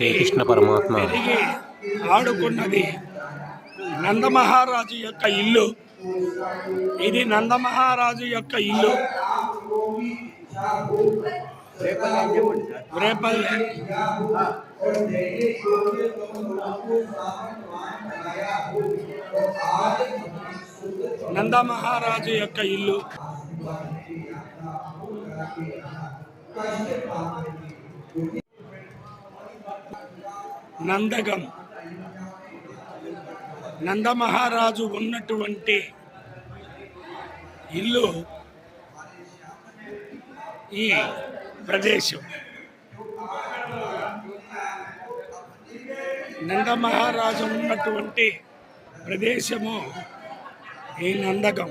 శ్రీకృష్ణ పరమాత్మ. ఆడుకున్నది నందమహారాజు యొక్క ఇల్లు. ఇది నందమహారాజు యొక్క ఇల్లు. రేపల్లె. నందమహారాజు యొక్క ఇల్లు. నందగం. నందమహారాజు ఉన్నటువంటి ఇల్లు ఈ ప్రదేశం. నందమహారాజు ఉన్నటువంటి ప్రదేశము ఈ నందగం.